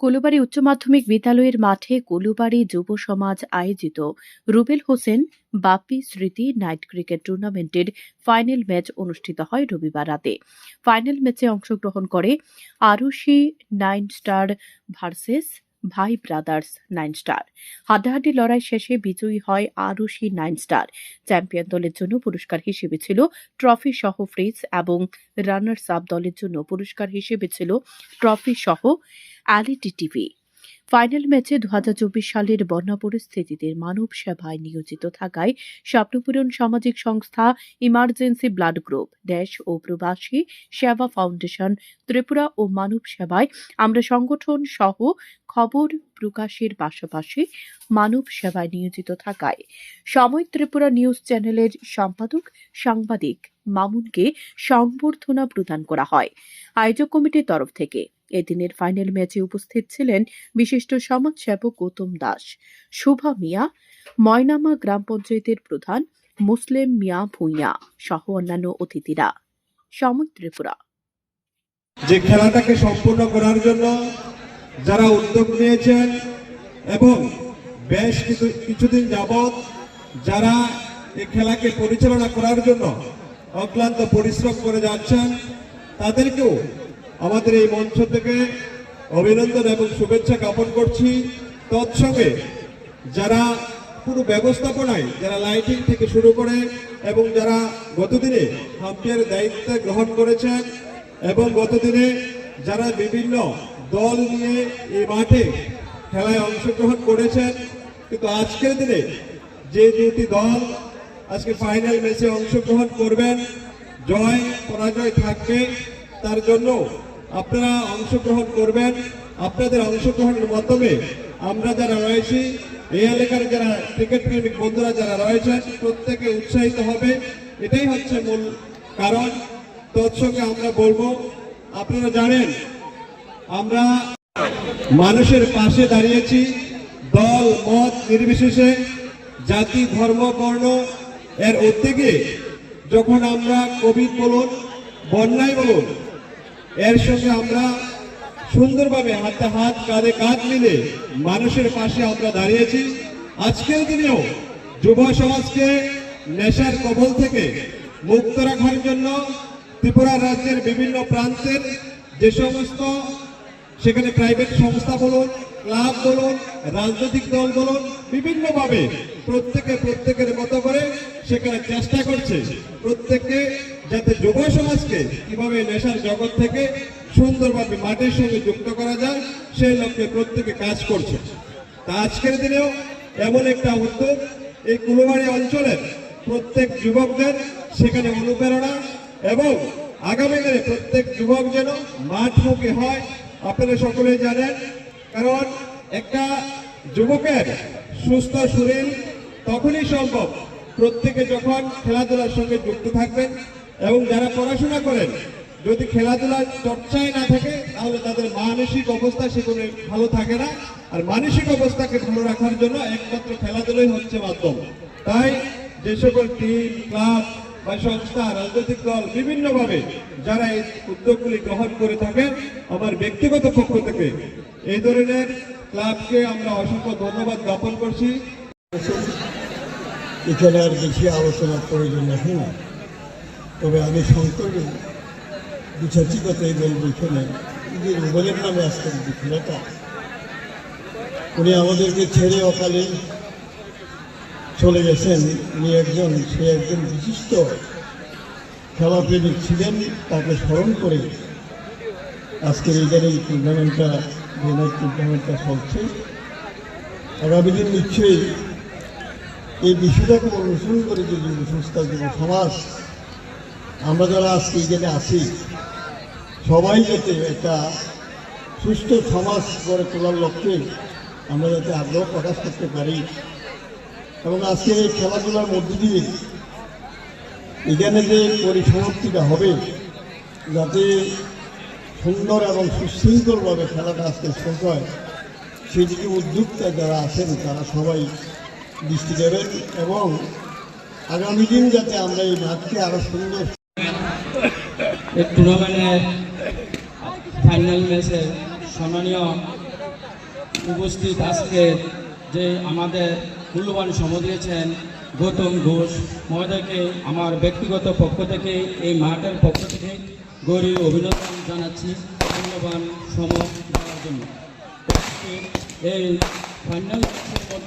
কুলুবাড়ি উচ্চ মাধ্যমিক বিদ্যালয়ের মাঠে কলুবাড়ি যুব সমাজ আয়োজিত রুবেল হোসেন বাপি স্মৃতি নাইট ক্রিকেট টুর্নামেন্টের ফাইনাল ম্যাচ অনুষ্ঠিত হয় রবিবার রাতে। ফাইনাল ম্যাচে অংশগ্রহণ করে আরুষি নাইন স্টার ভার্সেস ভাই ব্রাদার্স, নাইন স্টার। হাড্ডাহাড্ডি লড়াই শেষে বিজয়ী হয় আরুষি নাইন স্টার। চ্যাম্পিয়ন দলের জন্য পুরস্কার হিসেবে ছিল ট্রফি সহ ফ্রিজ এবং রানার্স আপ দলের জন্য পুরস্কার হিসেবে ছিল ট্রফি সহ অ্যালিটি টিভি। ফাইনাল ম্যাচে দু হাজার চব্বিশ সালের বন্যা পরিস্থিতিতে মানব সেবায় নিয়োজিত থাকায় স্বপ্নপূরণ সামাজিক সংস্থা ইমার্জেন্সি ব্লাড গ্রুপ, দেশ ও প্রবাসী সেবা ফাউন্ডেশন, ত্রিপুরা ও মানব সেবায় আমরা সংগঠন সহ খবর প্রকাশের পাশাপাশি মানব সেবায় নিয়োজিত থাকায়। সময় ত্রিপুরা নিউজ চ্যানেলের সম্পাদক সাংবাদিক মামুনকে সংবর্ধনা প্রদান করা হয়। আয়োজক কমিটির তরফ থেকে এদিনের ফাইনাল ম্যাচে উপস্থিত ছিলেন বিশিষ্ট সমাজসেবক গৌতম দাস, শুভা মিয়া, ময়নামা গ্রাম পঞ্চায়েতের প্রধান মুসলিম মিয়া ভূঁইয়া সহ অন্যান্য অতিথিরা। সময় ত্রিপুরা। যে খেলাটাকে সম্পূর্ণ করার জন্য যারা উদ্যোগ নিয়েছেন এবং বেশ কিছু, কিছুদিন যাবৎ যারা এই খেলাকে পরিচালনা করার জন্য অক্লান্ত পরিশ্রম করে যাচ্ছেন, তাদেরকেও আমাদের এই মঞ্চ থেকে অভিনন্দন এবং শুভেচ্ছা জ্ঞাপন করছি। তৎসঙ্গে যারা পুরো ব্যবস্থাপনায়, যারা লাইটিং থেকে শুরু করে এবং যারা গতদিনে হাম্পিয়ার দায়িত্ব গ্রহণ করেছেন এবং গতদিনে যারা বিভিন্ন দল নিয়ে এই মাঠে খেলায় অংশগ্রহণ করেছেন, কিন্তু আজকের দিনে যে দুটি দল আজকে ফাইনাল ম্যাচে অংশগ্রহণ করবেন, জয়, পরাজয় থাকবে, তার জন্য আপনারা অংশগ্রহণ করবেন। আপনাদের অংশগ্রহণের মাধ্যমে আমরা যারা রয়েছি, এই এলাকার যারা ক্রিকেট প্রেমিক বন্ধুরা যারা রয়েছেন প্রত্যেকে উৎসাহিত হবে। এটাই হচ্ছে মূল কারণ। তৎসঙ্গে আমরা বলব, আপনারা জানেন, আমরা মানুষের পাশে দাঁড়িয়েছি, দল, মত নির্বিশেষে, জাতি, ধর্ম, বর্ণ, এর উদ্যোগে। যখন আমরা কোভিড বলুন, বন্যায় বলুন এর সঙ্গে আমরা সুন্দরভাবে হাতে হাত, কাঁধে কাঁধ মিলে মানুষের পাশে আমরা দাঁড়িয়েছি। আজকের দিনেও যুব সমাজকে নেশার কবল থেকে মুক্ত রাখার জন্য ত্রিপুরা রাজ্যের বিভিন্ন প্রান্তের যে সমস্ত সেখানে প্রাইভেট সংস্থা বলুন ক্লাব বলুন, রাজনৈতিক দল বলুন, বিভিন্নভাবে প্রত্যেকে প্রত্যেকের মতো করে সেখানে চেষ্টা করছে প্রত্যেককে যাতে যুব সমাজকে কীভাবে নেশার জগৎ থেকে সুন্দরভাবে মাটির সঙ্গে যুক্ত করা যায়, সেই লক্ষ্যে প্রত্যেকে কাজ করছে। তা আজকের দিনেও এমন একটা উদ্যোগ এই কুলবাড়ি অঞ্চলের প্রত্যেক যুবকদের সেখানে অনুপ্রেরণা এবং আগামী দিনে প্রত্যেক যুবক যেন মাঠমুখী হয়, আপনারা সকলেই জানেন। কারণ একটা যুবকের সুস্থ শরীর তখনই সম্ভব প্রত্যেকে যখন খেলাধুলার সঙ্গে যুক্ত থাকবেন এবং যারা পড়াশোনা করেন, যদি খেলাধুলার চর্চায় না থাকে, তাহলে তাদের মানসিক অবস্থা সেখানে ভালো থাকে না। আর মানসিক অবস্থাকে ভালো রাখার জন্য একমাত্র খেলাধুলাই হচ্ছে মাধ্যম। তাই যে সকল টিম, ক্লাব বা সংস্থা, রাজনৈতিক দল বিভিন্নভাবে যারা এই উদ্যোগগুলি গ্রহণ করে থাকেন, আমার ব্যক্তিগত পক্ষ থেকে এই ধরনের ক্লাবকে আমরা অসংখ্য ধন্যবাদ জ্ঞাপন করছি। এখানে আর বেশি আলোচনার প্রয়োজন রাখি না। তবে আমি সংকটে দু চারটি কথাই বলব এখানে যে রুবেলের নামে যে খেলাটা উনি আমাদেরকে ছেড়ে অকালে চলে গেছেন। উনি একজন, সে একজন বিশিষ্ট খেলাপ্রেমিক ছিলেন, তাকে স্মরণ করে আজকের এইখানে এই টুর্নামেন্টটা টুর্নামেন্টটা চলছে, আগামী দিন নিশ্চয়ই এই বিষয়টাকে অনুসরণ করে যে যুব সংস্থা, যুব সমাজ, আমরা যারা আজকে এখানে আছি, সবাই যাতে একটা সুস্থ সমাজ গড়ে তোলার লক্ষ্যে আমরা যাতে আগ্রহ প্রকাশ করতে পারি। এবং আজকে এই খেলাধুলার মধ্য দিয়ে এখানে যে পরিসমাপ্তিটা হবে, যাতে সুন্দর এবং সুশৃঙ্খলভাবে খেলাটা আজকে শেষ হয়, সেদিকে উদ্যোক্তা যারা আছেন, তারা সবাই দৃষ্টি দেবেন এবং আগামী দিন যাতে আমরা এই মাঠকে আরও সুন্দর টুর্নামেন্টের ফাইনাল ম্যাচে সম্মানীয় উপস্থিত আজকে যে আমাদের মূল্যবান সময় দিয়েছেন গৌতম ঘোষ মহোদয়কে, আমার ব্যক্তিগত পক্ষ থেকে, এই মাঠের পক্ষ থেকে গৌরী অভিনন্দন জানাচ্ছি। মূল্যবান সময় দেওয়ার জন্য। এই ফাইনাল